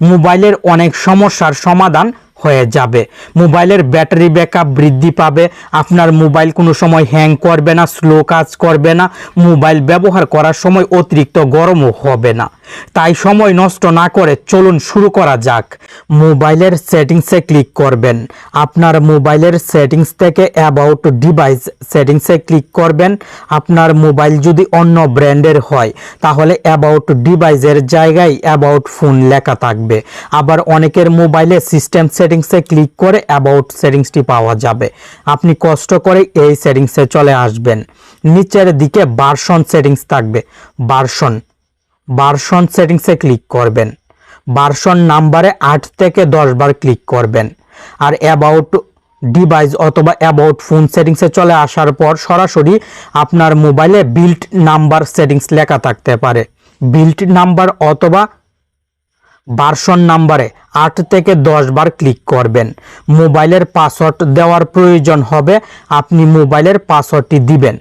মোবাইলের অনেক সমস্যার সমাধান হয়ে যাবে। মোবাইলের ব্যাটারি ব্যাকআপ বৃদ্ধি পাবে, আপনার মোবাইল কোনো সময় হ্যাং করবে না স্লো কাজ করবে না, মোবাইল ব্যবহার করার সময় অতিরিক্ত গরমও হবে না। তাই সময় নষ্ট না করে চলুন শুরু করা যাক। মোবাইলের সেটিংসে ক্লিক করবেন। আপনার মোবাইলের সেটিংস থেকে অ্যাবাউট ডিভাইস সেটিংসে ক্লিক করবেন। আপনার মোবাইল যদি অন্য ব্র্যান্ডের হয়, তাহলে অ্যাবাউট ডিভাইসের জায়গায় অ্যাবাউট ফোন লেখা থাকবে। আবার অনেকের মোবাইলে সিস্টেম সেটিংসে ক্লিক করে অ্যাবাউট সেটিংসটি পাওয়া যাবে। আপনি কষ্ট করে এই সেটিংসে চলে আসবেন। নিচের দিকে বার্সন সেটিংস থাকবে। বার্সন। বার্সন সেটিংসে ক্লিক করবেন। বার্সন নাম্বারে আট থেকে দশ বার ক্লিক করবেন। আর অ্যাবাউট ডিভাইস অথবা অ্যাবাউট ফোন সেটিংসে চলে আসার পর সরাসরি আপনার মোবাইলে বিল্ট নাম্বার সেটিংস লেখা থাকতে পারে। বিল্ট নাম্বার অথবা ভার্সন নাম্বারে আট থেকে দশ বার ক্লিক করবেন। মোবাইলের পাসওয়ার্ড দেওয়ার প্রয়োজন হবে, আপনি মোবাইলের পাসওয়ার্ডটি দিবেন।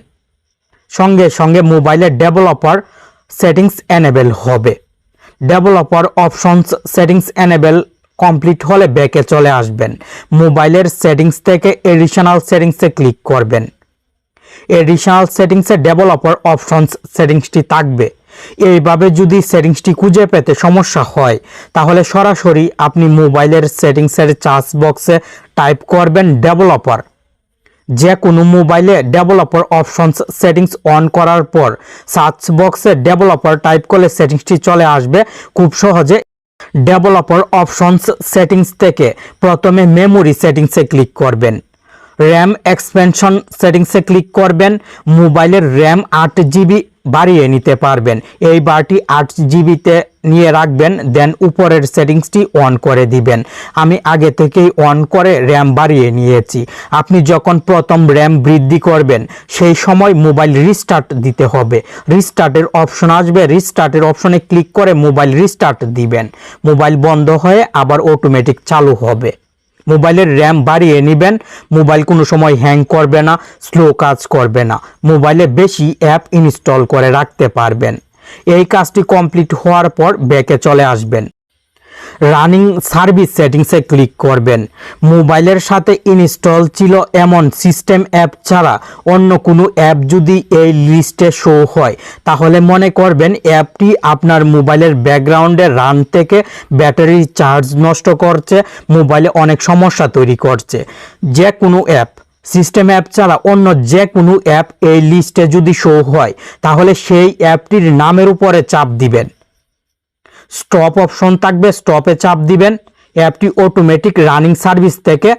সঙ্গে সঙ্গে মোবাইলের ডেভেলপার সেটিংস এনেবেল হবে। Developer options settings enable complete হলে ব্যাকে চলে আসবেন। মোবাইলের সেটিংস থেকে এডিশনাল সেটিংসে ক্লিক করবেন। এডিশনাল সেটিংসে ডেভেলপার অপশনস সেটিংসটি থাকবে। এইভাবে যদি সেটিংসটি খুঁজে পেতে সমস্যা হয়, তাহলে সরাসরি আপনি মোবাইলের সেটিংসের চার্জ বক্সে টাইপ করবেন ডেভেলপার যে কোনো মোবাইলে ডেভেলপার অপশনস সেটিংস অন করার পর সার্চ বক্সে ডেভেলপার টাইপ করলে সেটিংসটি চলে আসবে। খুব সহজে ডেভেলপার অপশনস সেটিংস থেকে প্রথমে মেমোরি সেটিংসে ক্লিক করবেন। র্যাম এক্সপেনশন সেটিংসে ক্লিক করবেন, মোবাইলের র্যাম আট জিবি বাড়িয়ে নিতে পারবেন। এই বারটি আট জিবিতে নিয়ে রাখবেন দেন উপরের সেটিংসটি অন করে দিবেন। আমি আগে থেকেই অন করে র্যাম বাড়িয়ে নিয়েছি। আপনি যখন প্রথম র্যাম বৃদ্ধি করবেন, সেই সময় মোবাইল রিস্টার্ট দিতে হবে। রিস্টার্টের অপশন আসবে, রিস্টার্টের অপশনে ক্লিক করে মোবাইল রিস্টার্ট দিবেন। মোবাইল বন্ধ হয়ে আবার অটোমেটিক চালু হবে। মোবাইলের র্যাম বাড়িয়ে নেবেন, মোবাইল কোনো সময় হ্যাং করবে না, স্লো কাজ করবে না। মোবাইলে বেশি অ্যাপ ইনস্টল করে রাখতে পারবেন। এই কাজটি কমপ্লিট হওয়ার পর ব্যাকে চলে আসবেন। রানিং সার্ভিস সেটিংসে ক্লিক করবেন। মোবাইলের সাথে ইনস্টল ছিল এমন সিস্টেম অ্যাপ ছাড়া অন্য কোনো অ্যাপ যদি এই লিস্টে শো হয়, তাহলে মনে করবেন অ্যাপটি আপনার মোবাইলের ব্যাকগ্রাউন্ডে রান থেকে ব্যাটারি চার্জ নষ্ট করছে, মোবাইলে অনেক সমস্যা তৈরি করছে। যে কোনো অ্যাপ, সিস্টেম অ্যাপ ছাড়া অন্য যে কোনো অ্যাপ এই লিস্টে যদি শো হয়, তাহলে সেই অ্যাপটির নামের উপরে চাপ দিবেন। স্টপ অপশন থাকবে, স্টপে চাপ দিবেন, অ্যাপটি অটোমেটিক রানিং সার্ভিস থেকে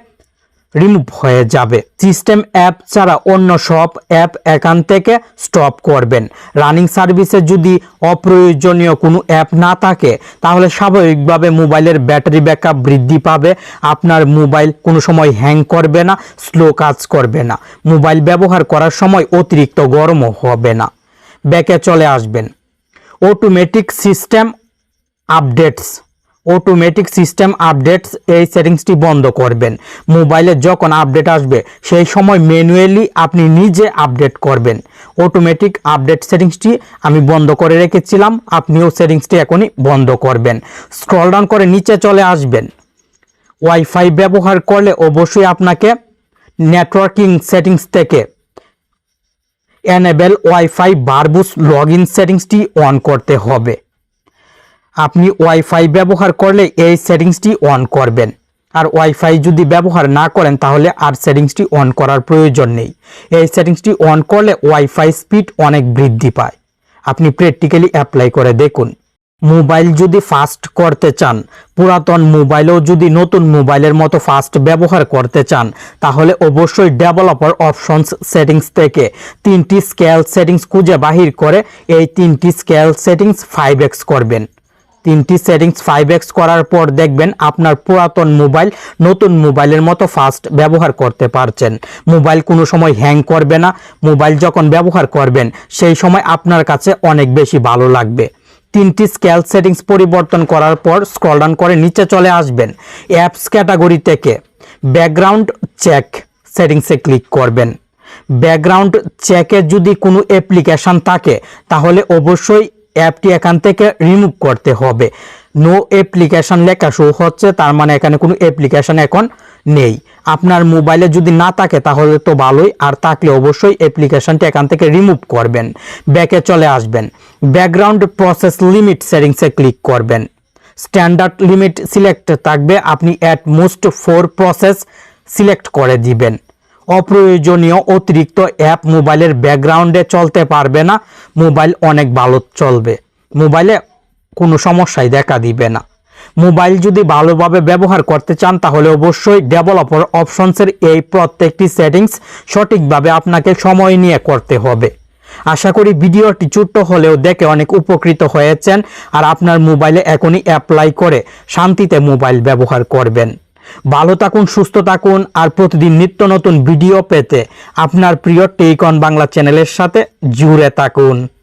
রিমুভ হয়ে যাবে। সিস্টেম অ্যাপ ছাড়া অন্য সব অ্যাপ এখান থেকে স্টপ করবেন। রানিং সার্ভিসে যদি অপ্রয়োজনীয় কোনো অ্যাপ না থাকে, তাহলে স্বাভাবিকভাবে মোবাইলের ব্যাটারি ব্যাকআপ বৃদ্ধি পাবে, আপনার মোবাইল কোনো সময় হ্যাং করবে না স্লো কাজ করবে না। মোবাইল ব্যবহার করার সময় অতিরিক্ত গরমও হবে না। ব্যাকে চলে আসবেন। Automatic system updates. Automatic system updates এই সেটিংসটি বন্ধ করবেন। মোবাইলে যখন আপডেট আসবে, সেই সময় ম্যানুয়ালি আপনি নিজে আপডেট করবেন। অটোমেটিক আপডেট সেটিংসটি আমি বন্ধ করে রেখেছিলাম, আপনিও সেটিংসটি এখনই বন্ধ করবেন। স্ক্রল ডাউন করে নিচে চলে আসবেন। ওয়াইফাই ব্যবহার করলে অবশ্যই আপনাকে নেটওয়ার্কিং সেটিংস থেকে এনেবেল ওয়াইফাই বারবুস লগ ইন সেটিংসটি অন করতে হবে। আপনি ওয়াইফাই ব্যবহার করলে এই সেটিংসটি অন করবেন। আর ওয়াইফাই যদি ব্যবহার না করেন, তাহলে আর সেটিংসটি অন করার প্রয়োজন নেই। এই সেটিংসটি অন করলে ওয়াইফাই স্পিড অনেক বৃদ্ধি পায়। আপনি প্র্যাকটিক্যালি অ্যাপ্লাই করে দেখুন। মোবাইল যদি ফাস্ট করতে চান, পুরাতন মোবাইলেও যদি নতুন মোবাইলের মতো ফাস্ট ব্যবহার করতে চান, তাহলে অবশ্যই ডেভেলপার অপশনস সেটিংস থেকে তিনটি স্কেল সেটিংস খুঁজে বাহির করে এই তিনটি স্কেল সেটিংস ফাইভ করবেন। তিনটি সেটিংস ফাইভ এক্স করার পর দেখবেন আপনার পুরাতন মোবাইল নতুন মোবাইলের মতো ফাস্ট ব্যবহার করতে পারছেন। মোবাইল কোনো সময় হ্যাং করবে না মোবাইল যখন ব্যবহার করবেন, সেই সময় আপনার কাছে অনেক বেশি ভালো লাগবে। তিনটি স্কেল সেটিংস পরিবর্তন করার পর স্ক্রল ডাউন করে নিচে চলে আসবেন। অ্যাপস ক্যাটাগরি থেকে ব্যাকগ্রাউন্ড চেক সেটিংসে ক্লিক করবেন। ব্যাকগ্রাউন্ড চেকে যদি কোনো অ্যাপ্লিকেশন থাকে, তাহলে অবশ্যই অ্যাপটি এখান থেকে রিমুভ করতে হবে। নো অ্যাপ্লিকেশন লেখা শো হচ্ছে, তার মানে এখানে কোনো অ্যাপ্লিকেশন এখন নেই। আপনার মোবাইলে যদি না থাকে, তাহলে তো ভালোই। আর থাকলে অবশ্যই অ্যাপ্লিকেশনটি এখান থেকে রিমুভ করবেন। ব্যাকে চলে আসবেন। ব্যাকগ্রাউন্ড প্রসেস লিমিট সেটিংসে ক্লিক করবেন। স্ট্যান্ডার্ড লিমিট সিলেক্ট থাকবে। আপনি at most four process select করে দিবেন। অপ্রয়োজনীয় অতিরিক্ত অ্যাপ মোবাইলের ব্যাকগ্রাউন্ডে চলতে পারবে না। মোবাইল অনেক ভালো চলবে। মোবাইলে কোনো সমস্যাই দেখা দিবে না। মোবাইল যদি ভালোভাবে ব্যবহার করতে চান, তাহলে অবশ্যই ডেভেলপার অপশনসের এই প্রত্যেকটি সেটিংস সঠিকভাবে আপনাকে সময় নিয়ে করতে হবে। আশা করি ভিডিওটি ছোট্ট হলেও দেখে অনেক উপকৃত হয়েছেন। আর আপনার মোবাইলে এখনই অ্যাপ্লাই করে শান্তিতে মোবাইল ব্যবহার করবেন। ভালো থাকুন, সুস্থ থাকুন আর প্রতিদিন নিত্য নতুন ভিডিও পেতে আপনার প্রিয় টেকন বাংলা চ্যানেলের সাথে জুড়ে থাকুন।